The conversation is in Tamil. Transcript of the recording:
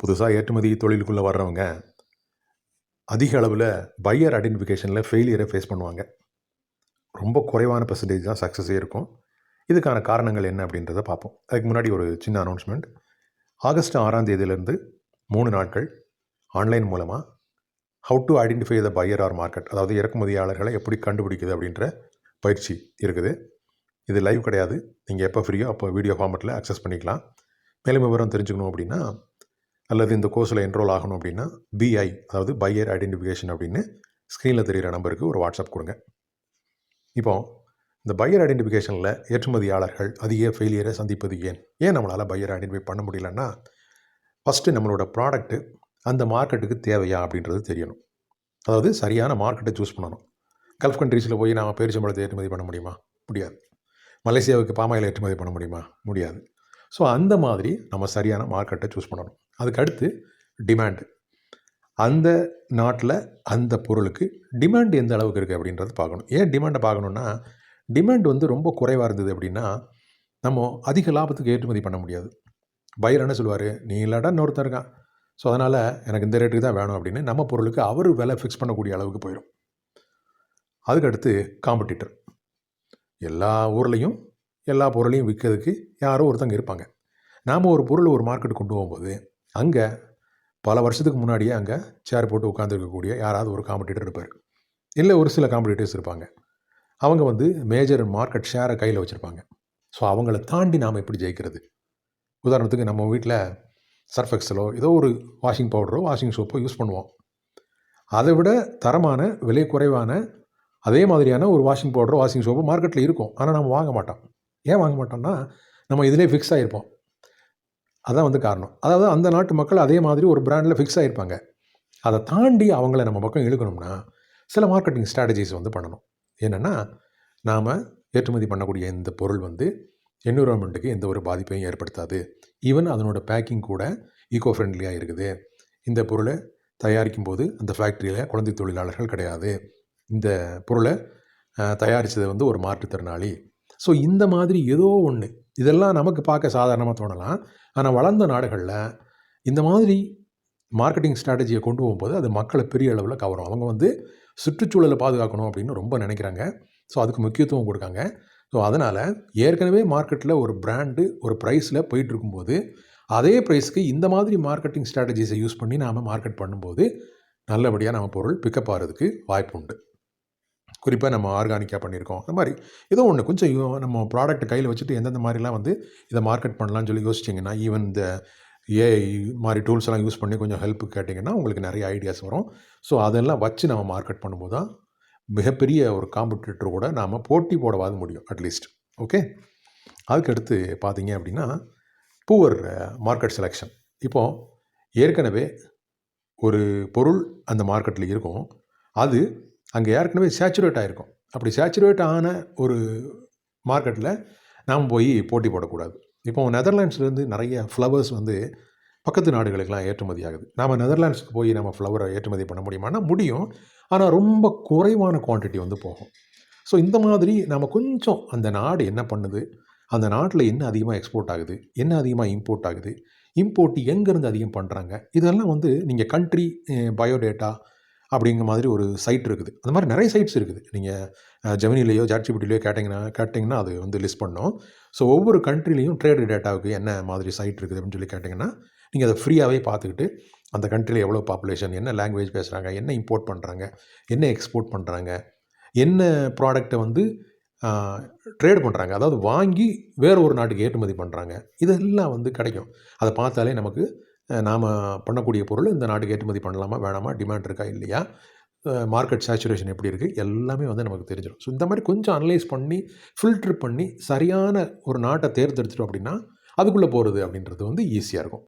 புதுசாக ஏற்றுமதி தொழிலுக்குள்ளே வர்றவங்க அதிக அளவில் பையர் ஐடென்டிஃபிகேஷனில் ஃபெயிலியரை ஃபேஸ் பண்ணுவாங்க. ரொம்ப குறைவான பெர்சன்டேஜ் தான் சக்ஸஸே இருக்கும். இதுக்கான காரணங்கள் என்ன அப்படின்றத பார்ப்போம். அதுக்கு முன்னாடி ஒரு சின்ன அனௌன்ஸ்மெண்ட் ஆகஸ்ட் ஆறாம் தேதியிலேருந்து மூணு நாட்கள் ஆன்லைன் மூலமாக how to identify the buyer or market அதாவது இறக்குமதியாளர்களை எப்படி கண்டுபிடிக்குது அப்படின்ற பயிற்சி இருக்குது. இது லைவ் கிடையாது. நீங்கள் எப்போ ஃப்ரீயோ அப்போ வீடியோ ஃபார்மெட்டில் அக்சஸ் பண்ணிக்கலாம். மேலும் விவரம் தெரிஞ்சுக்கணும் அப்படின்னா அல்லது இந்த கோர்ஸில் என்ரோல் ஆகணும் அப்படின்னா பிஐ அதாவது பையர் ஐடென்டிஃபிகேஷன் அப்படின்னு ஸ்க்ரீனில் தெரிகிற நம்பருக்கு ஒரு வாட்ஸ்அப் கொடுங்க. இப்போ இந்த பையர் ஐடென்டிஃபிகேஷனில் ஏற்றுமதியாளர்கள் அதிக ஃபெயிலியரை சந்திப்பது ஏன்? ஏன் நம்மளால் பையர் ஐடென்டிஃபை பண்ண முடியலன்னா ஃபஸ்ட்டு நம்மளோட ப்ராடக்ட்டு அந்த மார்க்கெட்டுக்கு தேவையா அப்படின்றது தெரியணும். அதாவது சரியான மார்க்கெட்டை சூஸ் பண்ணணும். கல்ஃப் கண்ட்ரீஸில் போய் நாம் பேரிச்சம்பழத்தை ஏற்றுமதி பண்ண முடியுமா? முடியாது. மலேசியாவுக்கு பாமாயில் ஏற்றுமதி பண்ண முடியுமா? முடியாது. ஸோ அந்த மாதிரி நம்ம சரியான மார்க்கெட்டை சூஸ் பண்ணணும். அதுக்கு அடுத்து டிமாண்டு அந்த நாட்டில் அந்த பொருளுக்கு டிமாண்ட் எந்த அளவுக்கு இருக்குது அப்படின்றது பார்க்கணும். ஏன் டிமாண்டை பார்க்கணுன்னா டிமாண்ட் வந்து ரொம்ப குறைவாக இருந்தது அப்படின்னா நம்ம அதிக லாபத்துக்கு ஏற்றுமதி பண்ண முடியாது. பையர் என்ன சொல்லுவார்? நீ இல்லாட்டா இன்னொருத்தர் இருக்கான். ஸோ அதனால் எனக்கு இந்த ரேட்டுக்கு தான் வேணும் அப்படின்னு நம்ம பொருளுக்கு அவர் விலை ஃபிக்ஸ் பண்ணக்கூடிய அளவுக்கு போயிடும் அதுக்கடுத்து காம்படிட்டர் எல்லா ஊர்லேயும் எல்லா பொருளையும் விற்கிறதுக்கு யாரோ ஒருத்தங்க இருப்பாங்க. நாம் ஒரு பொருள் ஒரு மார்க்கெட் கொண்டு போகும்போது அங்கே பல வருஷத்துக்கு முன்னாடியே அங்கே சேர் போட்டு உட்காந்துருக்கக்கூடிய யாராவது ஒரு காம்படிட்டர் இருப்பார். இல்லை ஒரு சில காம்படிட்டர்ஸ் இருப்பாங்க. அவங்க வந்து மேஜர் மார்க்கெட் ஷேரை கையில் வச்சுருப்பாங்க. ஸோ அவங்கள தாண்டி நாம் எப்படி ஜெயிக்கிறது? உதாரணத்துக்கு நம்ம வீட்டில் சர்ஃப் எக்ஸலோ ஏதோ ஒரு வாஷிங் பவுடரோ வாஷிங் சோப்போ யூஸ் பண்ணுவோம். அதை விட தரமான விலை குறைவான அதே மாதிரியான ஒரு வாஷிங் பவுடரோ வாஷிங் சோப்போ மார்க்கெட்டில் இருக்கும். ஆனால் நம்ம வாங்க மாட்டோம். ஏன் வாங்க மாட்டோம்னா நம்ம இதிலே ஃபிக்ஸ் ஆகிருப்போம் அதான் வந்து காரணம். அதாவது அந்த நாட்டு மக்கள் அதே மாதிரி ஒரு பிராண்டில் ஃபிக்ஸ் ஆகிருப்பாங்க அதை தாண்டி அவங்கள நம்ம பக்கம் இழுக்கணும்னா சில மார்க்கெட்டிங் ஸ்ட்ராட்டஜிஸ் வந்து பண்ணணும். என்னென்னா நாம் ஏற்றுமதி பண்ணக்கூடிய இந்த பொருள் வந்து என்விரான்மெண்ட்டுக்கு எந்த ஒரு பாதிப்பையும் ஏற்படுத்தாது. ஈவன் அதனோட பேக்கிங் கூட ஈகோ ஃப்ரெண்ட்லியாக இருக்குது. இந்த பொருளை தயாரிக்கும் போது அந்த ஃபேக்ட்ரியில் குழந்தை தொழிலாளர்கள் கிடையாது. இந்த பொருளை தயாரித்தது வந்து ஒரு மாற்றுத்திறனாளி ஸோ இந்த மாதிரி ஏதோ ஒன்று இதெல்லாம் நமக்கு பார்க்க சாதாரணமாக தோணலாம். ஆனால் வளர்ந்த நாடுகளில் இந்த மாதிரி மார்க்கெட்டிங் ஸ்ட்ராட்டஜியை கொண்டு போகும்போது அது மக்களை பெரிய அளவில் கவரும். அவங்க வந்து சுற்றுச்சூழலை பாதுகாக்கணும் அப்படின்னு ரொம்ப நினைக்கிறாங்க. ஸோ அதுக்கு முக்கியத்துவம் கொடுக்காங்க. ஸோ அதனால் ஏற்கனவே மார்க்கெட்டில் ஒரு பிராண்டு ஒரு ப்ரைஸில் போயிட்டுருக்கும்போது அதே ப்ரைஸ்க்கு இந்த மாதிரி மார்க்கெட்டிங் ஸ்ட்ராட்டஜிஸை யூஸ் பண்ணி நாம் மார்க்கெட் பண்ணும்போது நல்லபடியாக நம்ம பொருள் பிக்கப் ஆகிறதுக்கு வாய்ப்பு உண்டு. குறிப்பாக நம்ம ஆர்கானிக்காக பண்ணியிருக்கோம். அந்த மாதிரி ஏதோ ஒன்று கொஞ்சம் நம்ம ப்ராடக்ட் கையில் வச்சுட்டு எந்தெந்த மாதிரிலாம் வந்து இதை மார்க்கெட் பண்ணலாம்னு சொல்லி யோசிச்சிங்கன்னா ஈவன் இந்த ஏஐ மாதிரி டூல்ஸ் எல்லாம் யூஸ் பண்ணி கொஞ்சம் ஹெல்ப் கேட்டிங்கன்னா உங்களுக்கு நிறைய ஐடியாஸ் வரும். ஸோ அதெல்லாம் வச்சு நம்ம மார்க்கெட் பண்ணும்போது தான் மிகப்பெரிய ஒரு காம்படிட்டர் கூட நாம் போட்டி போடவாது முடியும் அட்லீஸ்ட் ஓகே அதுக்கடுத்து பார்த்தீங்க அப்படின்னா புவர் மார்க்கெட் செலெக்ஷன் இப்போது ஏற்கனவே ஒரு பொருள் அந்த மார்க்கெட்டில் இருக்கும். அது அங்கே ஏற்கனவே சேச்சுரேட் ஆகிருக்கும் அப்படி சேச்சுரேட் ஆன ஒரு மார்க்கெட்டில் நாம் போய் போட்டி போடக்கூடாது. இப்போ நெதர்லாண்ட்ஸ்லேருந்து நிறைய ஃப்ளவர்ஸ் வந்து பக்கத்து நாடுகளுக்கெல்லாம் ஏற்றுமதி ஆகுது. நாம் நெதர்லாண்ட்ஸ்க்கு போய் நம்ம ஃப்ளவரை ஏற்றுமதி பண்ண முடியுமானா முடியும். ஆனால் ரொம்ப குறைவான குவான்டிட்டி வந்து போகும். ஸோ இந்த மாதிரி நம்ம கொஞ்சம் அந்த நாடு என்ன பண்ணுது? அந்த நாட்டில் என்ன அதிகமாக எக்ஸ்போர்ட் ஆகுது? என்ன அதிகமாக இம்போர்ட் ஆகுது? இம்போர்ட் எங்கேருந்து அதிகம் பண்ணுறாங்க இதெல்லாம் வந்து நீங்கள் கண்ட்ரி பயோடேட்டா அப்படிங்கிற மாதிரி ஒரு சைட் இருக்குது. அந்த மாதிரி நிறைய சைட்ஸ் இருக்குது. நீங்கள் ஜெமினிலேயோ ஜாட்சிபிட்டிலையோ கேட்டிங்கன்னா கேட்டிங்கன்னா அது வந்து லிஸ்ட் பண்ணோம். ஸோ ஒவ்வொரு கண்ட்ரிலையும் ட்ரேடு டேட்டாவுக்கு என்ன மாதிரி சைட் இருக்குது அப்படின்னு சொல்லி கேட்டிங்கன்னா நீங்கள் அதை ஃப்ரீயாகவே பார்த்துக்கிட்டு அந்த கண்ட்ரியில் எவ்வளோ பாப்புலேஷன் என்ன லாங்குவேஜ் பேசுகிறாங்க என்ன இம்போர்ட் பண்ணுறாங்க என்ன எக்ஸ்போர்ட் பண்ணுறாங்க என்ன ப்ராடக்டை வந்து ட்ரேட் பண்ணுறாங்க அதாவது வாங்கி வேறு ஒரு நாட்டுக்கு ஏற்றுமதி பண்ணுறாங்க இதெல்லாம் வந்து கிடைக்கும். அதை பார்த்தாலே நமக்கு நாம் பண்ணக்கூடிய பொருள் இந்த நாட்டுக்கு ஏற்றுமதி பண்ணலாமா வேணாமா டிமாண்ட் இருக்கா இல்லையா? மார்க்கெட் சேச்சுரேஷன் எப்படி இருக்குது எல்லாமே வந்து நமக்கு தெரிஞ்சிடும் ஸோ இந்த மாதிரி கொஞ்சம் அனலைஸ் பண்ணி ஃபில்ட்ரு பண்ணி சரியான ஒரு நாட்டை தேர்ந்தெடுத்துட்டோம் அப்படின்னா அதுக்குள்ளே போகிறது அப்படின்றது வந்து ஈஸியாக இருக்கும்.